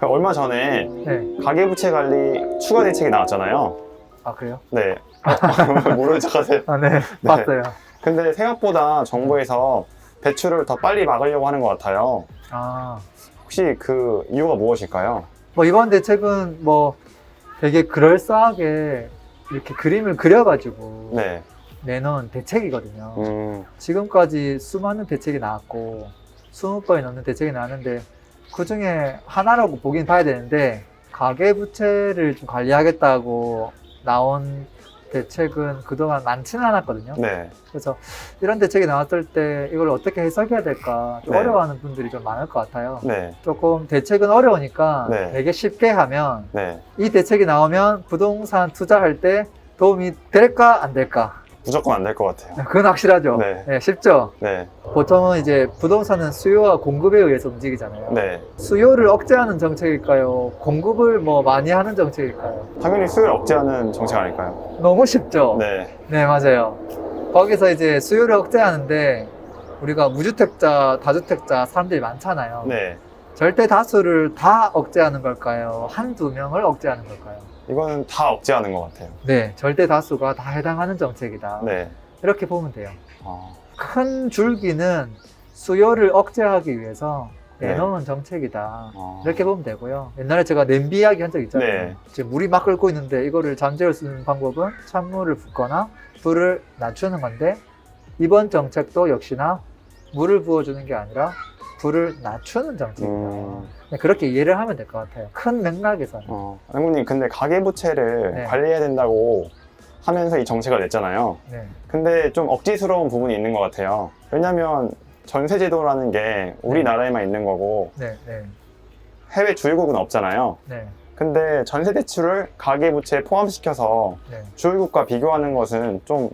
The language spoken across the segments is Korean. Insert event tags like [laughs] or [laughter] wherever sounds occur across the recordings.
그 얼마 전에 네. 가계부채 관리 추가 대책이 나왔잖아요. 아 그래요? 네. [laughs] 모르는 척하세요. 아 네. 봤어요. 근데 생각보다 정부에서 대출을 더 빨리 막으려고 하는 것 같아요. 아. 혹시 그 이유가 무엇일까요? 뭐 이번 대책은 뭐 되게 그럴싸하게 이렇게 그림을 그려가지고 네. 내놓은 대책이거든요. 음, 지금까지 수많은 대책이 나왔고 20건이 넘는 대책이 나왔는데 그 중에 하나라고 보긴 봐야 되는데 가계부채를 좀 관리하겠다고 나온 대책은 그동안 많지는 않았거든요. 네. 그래서 이런 대책이 나왔을 때 이걸 어떻게 해석해야 될까 좀 네. 어려워하는 분들이 좀 많을 것 같아요. 네. 조금 대책은 어려우니까 네. 되게 쉽게 하면 네. 이 대책이 나오면 부동산 투자할 때 도움이 될까 안 될까? 무조건 안 될 것 같아요. 그건 확실하죠. 네. 네, 쉽죠. 네. 보통은 이제 부동산은 수요와 공급에 의해서 움직이잖아요. 네. 수요를 억제하는 정책일까요? 공급을 뭐 많이 하는 정책일까요? 당연히 수요를 억제하는 정책 아닐까요? 너무 쉽죠. 네. 네, 맞아요. 거기서 이제 수요를 억제하는데 우리가 무주택자, 다주택자 사람들이 많잖아요. 네. 절대 다수를 다 억제하는 걸까요? 한두 명을 억제하는 걸까요? 이거는 다 억제하는 것 같아요. 네, 절대 다수가 다 해당하는 정책이다. 네. 이렇게 보면 돼요. 아, 큰 줄기는 수요를 억제하기 위해서 네. 내놓은 정책이다. 아. 이렇게 보면 되고요. 옛날에 제가 냄비 이야기 한 적 있잖아요. 네. 지금 물이 막 끓고 있는데 이거를 잠재울 수 있는 방법은 찬물을 붓거나 불을 낮추는 건데 이번 정책도 역시나 물을 부어주는 게 아니라 불을 낮추는 정책이다. 음. 네, 그렇게 이해를 하면 될 것 같아요. 큰 맥락에서는. 어, 할머님, 근데 가계부채를 네. 관리해야 된다고 하면서 이 정책을 냈잖아요. 네. 근데 좀 억지스러운 부분이 있는 것 같아요. 왜냐면 전세제도라는 게 우리나라에만 있는 거고 네, 네, 해외 주요국은 없잖아요. 네, 근데 전세 대출을 가계부채에 포함시켜서 네. 주요국과 비교하는 것은 좀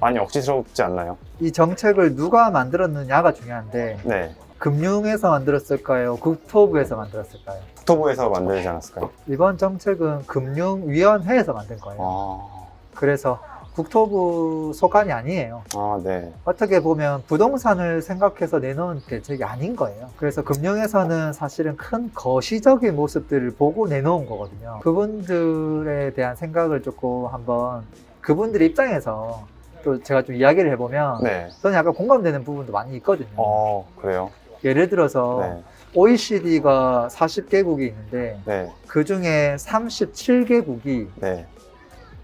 많이 억지스럽지 않나요? 이 정책을 누가 만들었느냐가 중요한데 네. 금융에서 만들었을까요? 국토부에서 만들었을까요? 국토부에서 만들지 않았을까요? 이번 정책은 금융위원회에서 만든 거예요. 아, 그래서 국토부 소관이 아니에요. 아 네. 어떻게 보면 부동산을 생각해서 내놓은 대책이 아닌 거예요. 그래서 금융에서는 사실은 큰 거시적인 모습들을 보고 내놓은 거거든요. 그분들에 대한 생각을 조금 한번 그분들 입장에서 또 제가 좀 이야기를 해보면 네. 저는 약간 공감되는 부분도 많이 있거든요. 어, 그래요? 예를 들어서 네. OECD가 40개국이 있는데 네. 그 중에 37개국이 네.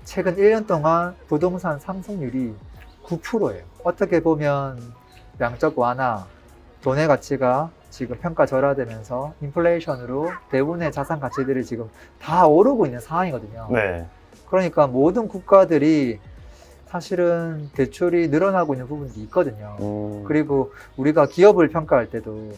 최근 1년 동안 부동산 상승률이 9%예요. 어떻게 보면 양적 완화, 돈의 가치가 지금 평가 절하되면서 인플레이션으로 대부분의 자산 가치들이 지금 다 오르고 있는 상황이거든요. 네. 그러니까 모든 국가들이 사실은 대출이 늘어나고 있는 부분들이 있거든요. 음, 그리고 우리가 기업을 평가할 때도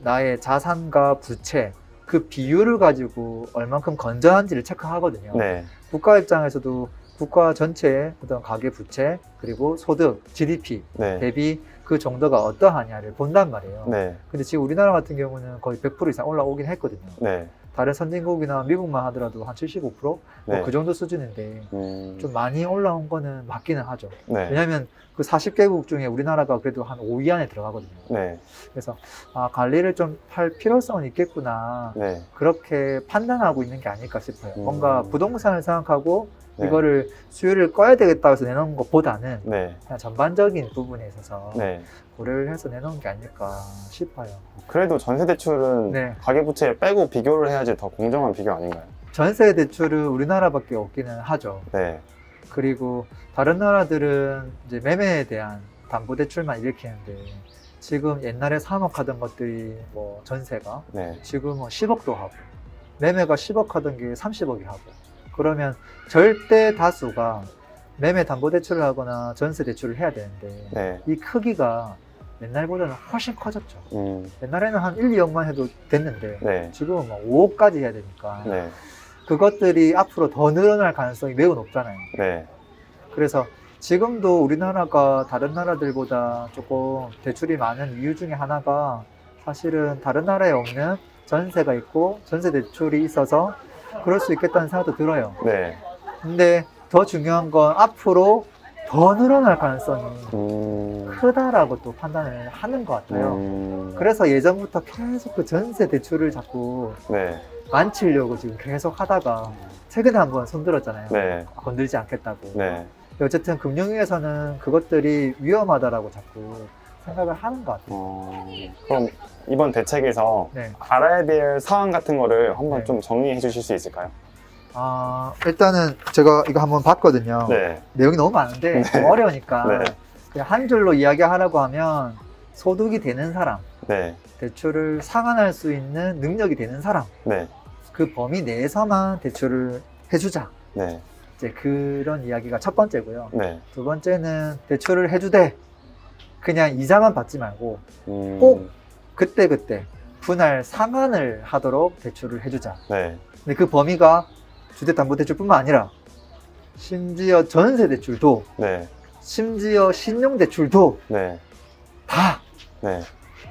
나의 자산과 부채 그 비율을 가지고 얼만큼 건전한지를 체크하거든요. 네. 국가 입장에서도 국가 전체의 어떤 가계 부채 그리고 소득 GDP 네. 대비 그 정도가 어떠하냐를 본단 말이에요. 네. 근데 지금 우리나라 같은 경우는 거의 100% 이상 올라오긴 했거든요. 네. 다른 선진국이나 미국만 하더라도 한 75%? 네. 뭐그 정도 수준인데 음, 좀 많이 올라온 거는 맞기는 하죠. 네. 왜냐하면 그 40개국 중에 우리나라가 그래도 한 5위 안에 들어가거든요. 네. 그래서 아, 관리를 좀 할 필요성은 있겠구나. 네. 그렇게 판단하고 있는 게 아닐까 싶어요. 음. 뭔가 부동산을 생각하고 네. 이거를 수요를 꺼야 되겠다 해서 내놓은 것보다는 네. 그냥 전반적인 부분에 있어서 네. 고려를 해서 내놓은 게 아닐까 싶어요. 그래도 전세 대출은 네. 가계부채 빼고 비교를 해야지 더 공정한 비교 아닌가요? 전세 대출은 우리나라밖에 없기는 하죠. 네. 그리고 다른 나라들은 이제 매매에 대한 담보 대출만 일으키는데 지금 옛날에 3억 하던 것들이 뭐 전세가 네. 지금은 10억도 하고 매매가 10억 하던 게 30억이 하고 그러면 절대 다수가 매매 담보 대출을 하거나 전세 대출을 해야 되는데 네. 이 크기가 옛날보다는 훨씬 커졌죠. 음, 옛날에는 한 1, 2억만 해도 됐는데 네. 지금은 막 5억까지 해야 되니까 네. 그것들이 앞으로 더 늘어날 가능성이 매우 높잖아요. 네. 그래서 지금도 우리나라가 다른 나라들보다 조금 대출이 많은 이유 중에 하나가 사실은 다른 나라에 없는 전세가 있고 전세 대출이 있어서 그럴 수 있겠다는 생각도 들어요. 네. 근데 더 중요한 건 앞으로 더 늘어날 가능성이 음, 크다라고 또 판단을 하는 것 같아요. 음, 그래서 예전부터 계속 그 전세 대출을 자꾸 네. 만치려고 지금 계속 하다가 최근에 한번 손들었잖아요. 네. 건들지 않겠다고. 네. 어쨌든 금융위에서는 그것들이 위험하다라고 자꾸 생각을 하는 것 같아요. 어, 그럼 이번 대책에서 네. 알아야 될 사항 같은 거를 한번 네. 좀 정리해 주실 수 있을까요? 아, 일단은 제가 이거 한번 봤거든요. 네. 내용이 너무 많은데 좀 어려우니까 네. 그냥 한 줄로 이야기하라고 하면 소득이 되는 사람, 네. 대출을 상환할 수 있는 능력이 되는 사람, 네. 그 범위 내에서만 대출을 해주자. 네. 이제 그런 이야기가 첫 번째고요. 네. 두 번째는 대출을 해주되 그냥 이자만 받지 말고 음, 꼭 그때 그때 분할 상환을 하도록 대출을 해주자. 네. 근데 그 범위가 주택담보대출뿐만 아니라 심지어 전세대출도 네. 심지어 신용대출도 네. 다 네.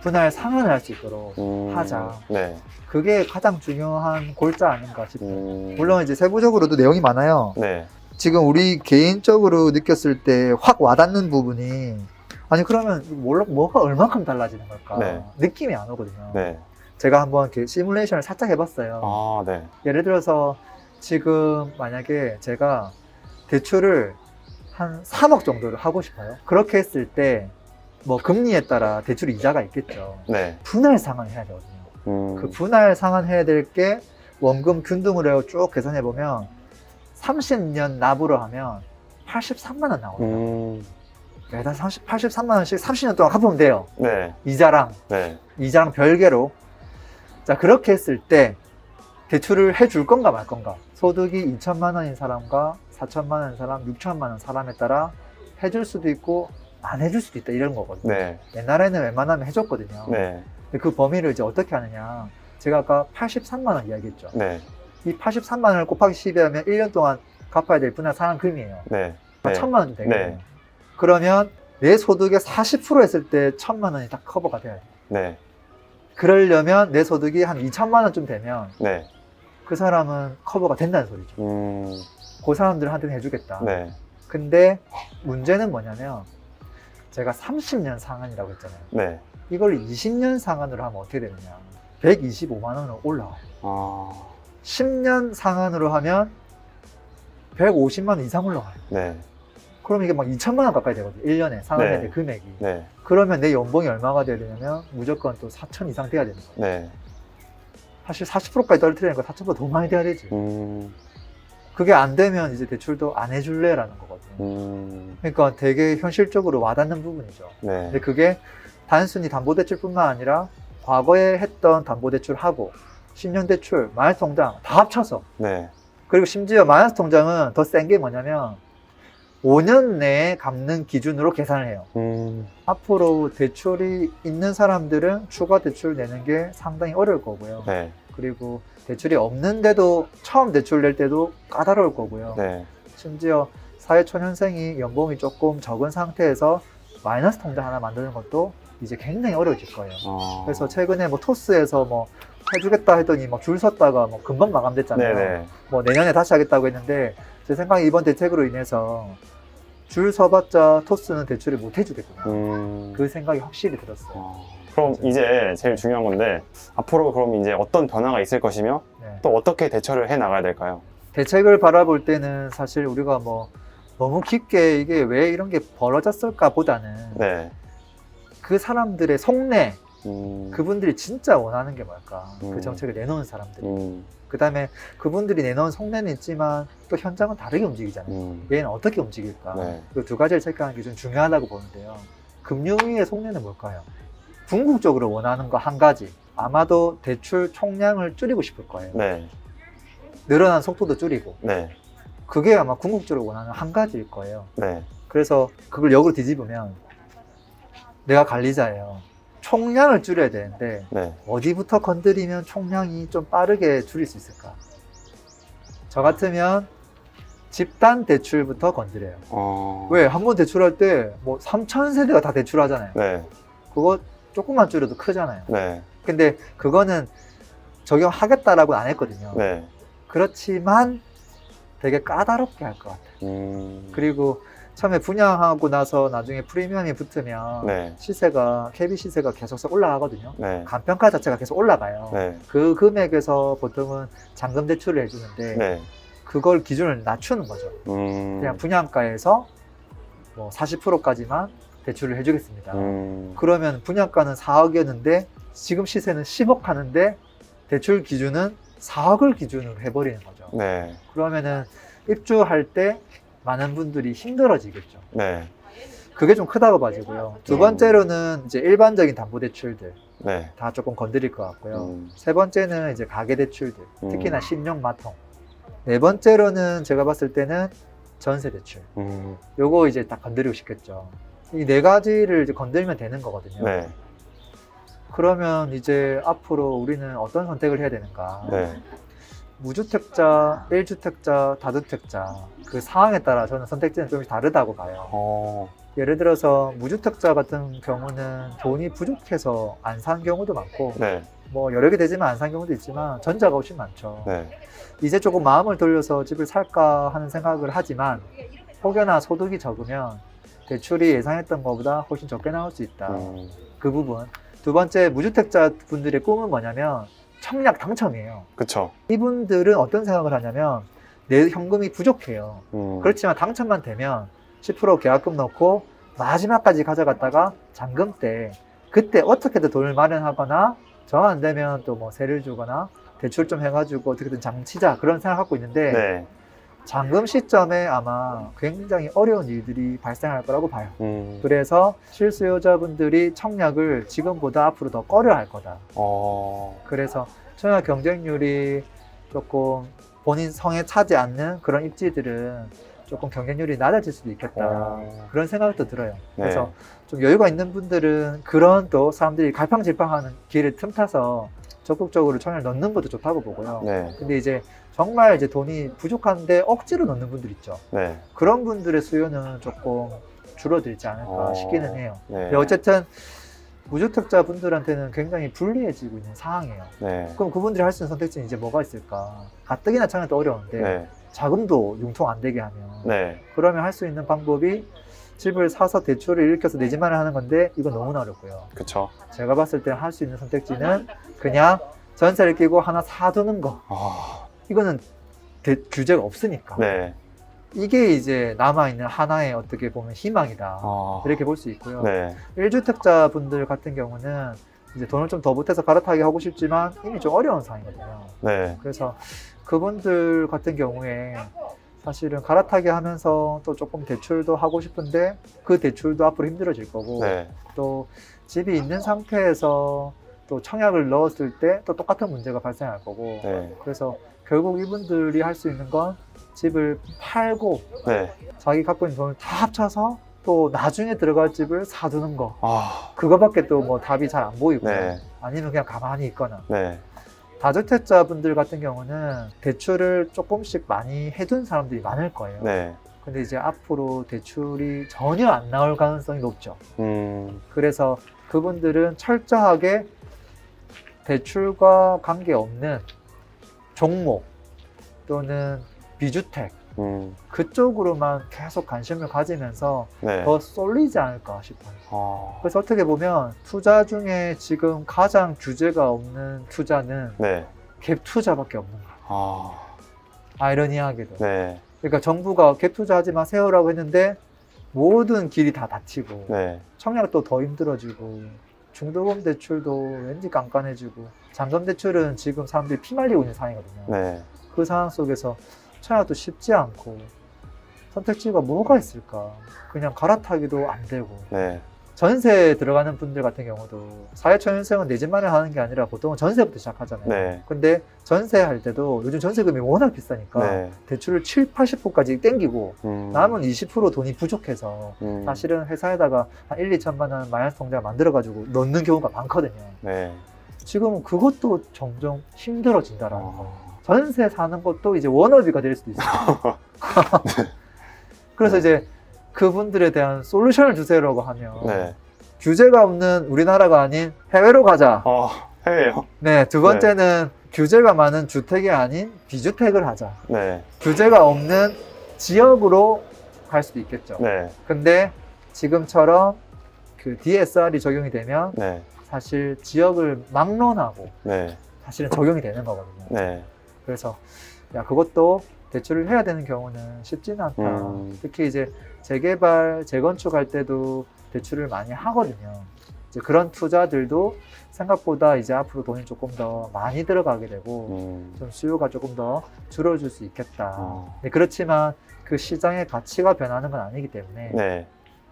분할 상환을 할 수 있도록 음, 하자. 네. 그게 가장 중요한 골자 아닌가 싶어요. 음, 물론 이제 세부적으로도 내용이 많아요. 네. 지금 우리 개인적으로 느꼈을 때 확 와닿는 부분이 아니 그러면 몰라 뭐가 얼마큼 달라지는 걸까 네. 느낌이 안 오거든요. 네. 제가 한번 이렇게 시뮬레이션을 살짝 해봤어요. 아, 네. 예를 들어서 지금 만약에 제가 대출을 한 3억 정도를 하고 싶어요. 그렇게 했을 때 뭐 금리에 따라 대출 이자가 있겠죠. 네. 분할 상환을 해야 되거든요. 음, 그 분할 상환해야 될 게 원금 균등으로 쭉 계산해 보면 30년 납으로 하면 83만 원 나오거든요. 음, 매달 30, 83만 원씩 30년 동안 갚으면 돼요. 네. 이자랑 네. 이자랑 별개로. 자 그렇게 했을 때 대출을 해줄 건가 말 건가. 소득이 2천만 원인 사람과 4천만 원인 사람, 6천만 원 사람에 따라 해줄 수도 있고 안 해줄 수도 있다 이런 거거든요. 네. 옛날에는 웬만하면 해줬거든요. 네. 근데 그 범위를 이제 어떻게 하느냐. 제가 아까 83만 원 이야기했죠. 네. 이 83만 원을 곱하기 12 하면 1년 동안 갚아야 될 분할 상환 금이에요. 네. 한 네. 천만 원 되거든요. 네. 그러면 내 소득의 40% 했을 때 천만 원이 다 커버가 돼야 돼요. 네. 그러려면 내 소득이 한 2천만 원쯤 되면 네. 그 사람은 커버가 된다는 소리죠. 음, 그 사람들한테는 해주겠다. 네. 근데 문제는 뭐냐면 제가 30년 상한이라고 했잖아요. 네. 이걸 20년 상한으로 하면 어떻게 되느냐. 125만 원으로 올라와요. 아, 10년 상한으로 하면 150만 원 이상 올라가요. 네. 그럼 이게 막 2천만 원 가까이 되거든요. 1년에 상환해야 네. 될 금액이. 네. 그러면 내 연봉이 얼마가 돼야 되냐면 무조건 또 4천 이상 돼야 되는 거예요. 네. 사실 40%까지 떨어뜨리니까 4천보다 더 많이 돼야 되지. 음, 그게 안 되면 이제 대출도 안 해줄래라는 거거든요. 음, 그러니까 되게 현실적으로 와닿는 부분이죠. 네. 근데 그게 단순히 담보대출뿐만 아니라 과거에 했던 담보대출하고 신용대출, 마이너스 통장 다 합쳐서 네. 그리고 심지어 마이너스 통장은 더 센 게 뭐냐면 5년 내에 갚는 기준으로 계산을 해요. 음, 앞으로 대출이 있는 사람들은 추가 대출 내는 게 상당히 어려울 거고요. 네. 그리고 대출이 없는데도 처음 대출 낼 때도 까다로울 거고요. 네. 심지어 사회초년생이 연봉이 조금 적은 상태에서 마이너스 통장 하나 만드는 것도 이제 굉장히 어려워질 거예요. 어, 그래서 최근에 뭐 토스에서 뭐 해주겠다 했더니 막 줄 섰다가 뭐 금방 마감됐잖아요. 네네. 뭐 내년에 다시 하겠다고 했는데 제 생각에 이번 대책으로 인해서 줄 서봤자 토스는 대출을 못 해주겠구나. 음, 그 생각이 확실히 들었어요. 어, 그럼 이제 제일 중요한 건데 앞으로 그럼 이제 어떤 변화가 있을 것이며 네. 또 어떻게 대처를 해 나가야 될까요? 대책을 바라볼 때는 사실 우리가 뭐 너무 깊게 이게 왜 이런 게 벌어졌을까 보다는 네. 그 사람들의 속내, 음, 그분들이 진짜 원하는 게 뭘까? 음. 그 정책을 내놓은 사람들이. 음, 그 다음에 그분들이 내놓은 속내는 있지만 또 현장은 다르게 움직이잖아요. 음, 얘는 어떻게 움직일까? 네. 그두 가지를 체크하는 게 좀 중요하다고 보는데요. 금융위의 속내는 뭘까요? 궁극적으로 원하는 거 한 가지. 아마도 대출 총량을 줄이고 싶을 거예요. 네. 늘어난 속도도 줄이고. 네. 그게 아마 궁극적으로 원하는 한 가지일 거예요. 네. 그래서 그걸 역으로 뒤집으면 내가 관리자예요. 총량을 줄여야 되는데 네. 어디부터 건드리면 총량이 좀 빠르게 줄일 수 있을까? 저 같으면 집단 대출부터 건드려요. 어, 왜? 한 번 대출할 때 뭐 3천 세대가 다 대출하잖아요. 네. 그거 조금만 줄여도 크잖아요. 네. 근데 그거는 적용하겠다라고 안 했거든요. 네. 그렇지만 되게 까다롭게 할 것 같아요. 음, 그리고 처음에 분양하고 나서 나중에 프리미엄이 붙으면 네. 시세가 KB 시세가 계속 올라가거든요. 네. 간평가 자체가 계속 올라가요. 네. 그 금액에서 보통은 잔금 대출을 해주는데 네. 그걸 기준을 낮추는 거죠. 음. 그냥 분양가에서 뭐 40%까지만 대출을 해주겠습니다. 음. 그러면 분양가는 4억이었는데 지금 시세는 10억 하는데 대출 기준은 4억을 기준으로 해버리는 거죠. 네. 그러면은 입주할 때 많은 분들이 힘들어지겠죠. 네. 그게 좀 크다고 봐지고요. 두 음. 번째로는 이제 일반적인 담보 대출들 네. 다 조금 건드릴 것 같고요. 음. 세 번째는 이제 가계 대출들, 특히나 음. 신용 마통. 네 번째로는 제가 봤을 때는 전세 대출. 음. 요거 이제 딱 건드리고 싶겠죠. 이 네 가지를 이제 건들면 되는 거거든요. 네. 그러면 이제 앞으로 우리는 어떤 선택을 해야 되는가? 네. 무주택자, 1주택자, 다주택자 그 상황에 따라 저는 선택지는 조금씩 다르다고 봐요. 어. 예를 들어서 무주택자 같은 경우는 돈이 부족해서 안 산 경우도 많고 네. 뭐 여러 개 되지만 안 산 경우도 있지만 전자가 훨씬 많죠. 네. 이제 조금 마음을 돌려서 집을 살까 하는 생각을 하지만 혹여나 소득이 적으면 대출이 예상했던 것보다 훨씬 적게 나올 수 있다. 음. 그 부분. 두 번째 무주택자 분들의 꿈은 뭐냐면 청약 당첨이에요. 그쵸. 이분들은 어떤 생각을 하냐면 내 현금이 부족해요. 음. 그렇지만 당첨만 되면 10% 계약금 넣고 마지막까지 가져갔다가 잔금 때 그때 어떻게든 돈을 마련하거나 정 안 되면 또 뭐 세를 주거나 대출 좀 해가지고 어떻게든 장치자 그런 생각 갖고 있는데 네. 잔금 시점에 아마 굉장히 어려운 일들이 발생할 거라고 봐요. 음. 그래서 실수요자분들이 청약을 지금보다 앞으로 더 꺼려 할 거다. 어. 그래서 청약 경쟁률이 조금 본인 성에 차지 않는 그런 입지들은 조금 경쟁률이 낮아질 수도 있겠다. 어. 그런 생각도 들어요. 네. 그래서 좀 여유가 있는 분들은 그런 또 사람들이 갈팡질팡하는 길을 틈타서 적극적으로 청약을 넣는 것도 좋다고 보고요. 네. 근데 이제 정말 이제 돈이 부족한데 억지로 넣는 분들 있죠. 네. 그런 분들의 수요는 조금 줄어들지 않을까 어. 싶기는 해요. 네. 어쨌든 무주택자 분들한테는 굉장히 불리해지고 있는 상황이에요. 네. 그럼 그분들이 할 수 있는 선택지는 이제 뭐가 있을까? 가뜩이나 청약도 어려운데 네. 자금도 융통 안 되게 하면 네. 그러면 할 수 있는 방법이 집을 사서 대출을 일으켜서 내 집만을 하는 건데 이건 너무나 어렵고요. 그쵸. 제가 봤을 때 할 수 있는 선택지는 그냥 전세를 끼고 하나 사두는 거. 아. 이거는 대- 규제가 없으니까. 네. 이게 이제 남아있는 하나의 어떻게 보면 희망이다. 아. 이렇게 볼 수 있고요. 네. 1주택자 분들 같은 경우는 이제 돈을 좀 더 보태서 갈아타기 하고 싶지만 이미 좀 어려운 상황이거든요. 네. 그래서 그분들 같은 경우에 사실은 갈아타기 하면서 또 조금 대출도 하고 싶은데 그 대출도 앞으로 힘들어질 거고 네. 또 집이 있는 상태에서 또 청약을 넣었을 때 또 똑같은 문제가 발생할 거고 네. 그래서 결국 이분들이 할 수 있는 건 집을 팔고 네. 자기 갖고 있는 돈을 다 합쳐서 또 나중에 들어갈 집을 사두는 거 아. 그거밖에 또 뭐 답이 잘 안 보이고 네. 아니면 그냥 가만히 있거나 네. 다주택자 분들 같은 경우는 대출을 조금씩 많이 해둔 사람들이 많을 거예요. 네. 근데 이제 앞으로 대출이 전혀 안 나올 가능성이 높죠. 음. 그래서 그분들은 철저하게 대출과 관계없는 종목 또는 비주택 음. 그쪽으로만 계속 관심을 가지면서 네. 더 쏠리지 않을까 싶어요. 아. 그래서 어떻게 보면 투자 중에 지금 가장 규제가 없는 투자는 네. 갭 투자밖에 없는 거예요. 아. 아이러니하게도. 네. 그러니까 정부가 갭 투자하지 마세요라고 했는데 모든 길이 다 닫히고 네. 청약도 더 힘들어지고 중도금 대출도 왠지 깐깐해지고 잔금 대출은 지금 사람들이 피말리고 있는 상황이거든요. 네. 그 상황 속에서 청약도 쉽지 않고 선택지가 뭐가 있을까? 그냥 갈아타기도 안 되고 네. 전세 들어가는 분들 같은 경우도 사회초년생은 내 집만을 하는 게 아니라 보통은 전세부터 시작하잖아요. 네. 근데 전세 할 때도 요즘 전세금이 워낙 비싸니까 네. 대출을 7, 80%까지 땡기고 음. 남은 20% 돈이 부족해서 음. 사실은 회사에다가 한 1, 2천만 원 마이너스 통장 만들어가지고 넣는 경우가 많거든요. 네. 지금은 그것도 점점 힘들어진다라는 거. 아. 전세 사는 것도 이제 워너비가 될 수도 있어요. [laughs] 그래서 네. 이제 그분들에 대한 솔루션을 주세요라고 하면 네. 규제가 없는 우리나라가 아닌 해외로 가자. 아. 해외요? 네, 두 번째는 규제가 많은 주택이 아닌 비주택을 하자. 네. 규제가 없는 지역으로 할 수도 있겠죠. 네, 근데 지금처럼 그 DSR이 적용이 되면 네, 사실 지역을 막론하고 네, 사실은 적용이 되는 거거든요. 네, 그래서 야 그것도 대출을 해야 되는 경우는 쉽지는 않다. 음. 특히 이제 재개발, 재건축할 때도 대출을 많이 하거든요. 이제 그런 투자들도 생각보다 이제 앞으로 돈이 조금 더 많이 들어가게 되고 음, 좀 수요가 조금 더 줄어들 수 있겠다. 어. 네, 그렇지만 그 시장의 가치가 변하는 건 아니기 때문에 네,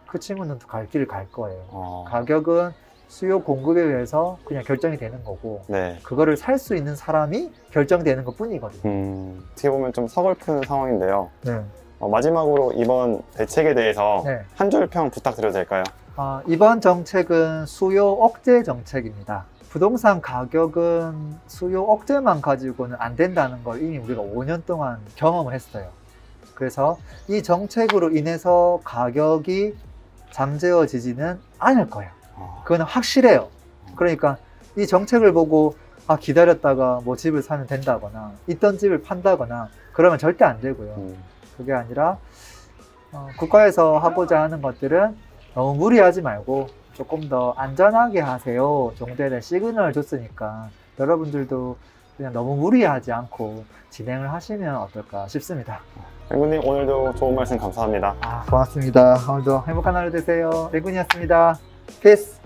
그 친구는 또갈 길을 갈 거예요. 어, 가격은 수요 공급에 의해서 그냥 결정이 되는 거고 네. 그거를 살 수 있는 사람이 결정되는 것 뿐이거든요. 음, 어떻게 보면 좀 서글픈 상황인데요. 네. 어, 마지막으로 이번 대책에 대해서 네. 한 줄 평 부탁드려도 될까요? 아, 이번 정책은 수요 억제 정책입니다. 부동산 가격은 수요 억제만 가지고는 안 된다는 걸 이미 우리가 5년 동안 경험을 했어요. 그래서 이 정책으로 인해서 가격이 잠재워지지는 않을 거예요. 어, 그거는 확실해요. 그러니까 이 정책을 보고 아, 기다렸다가 뭐 집을 사면 된다거나 있던 집을 판다거나 그러면 절대 안 되고요. 음, 그게 아니라 어, 국가에서 하고자 하는 것들은 너무 무리하지 말고 조금 더 안전하게 하세요 정도에 대한 시그널을 줬으니까 여러분들도 그냥 너무 무리하지 않고 진행을 하시면 어떨까 싶습니다. 랭구님 오늘도 좋은 말씀 감사합니다. 아, 고맙습니다. 오늘도 행복한 하루 되세요. 레군이었습니다. 피스!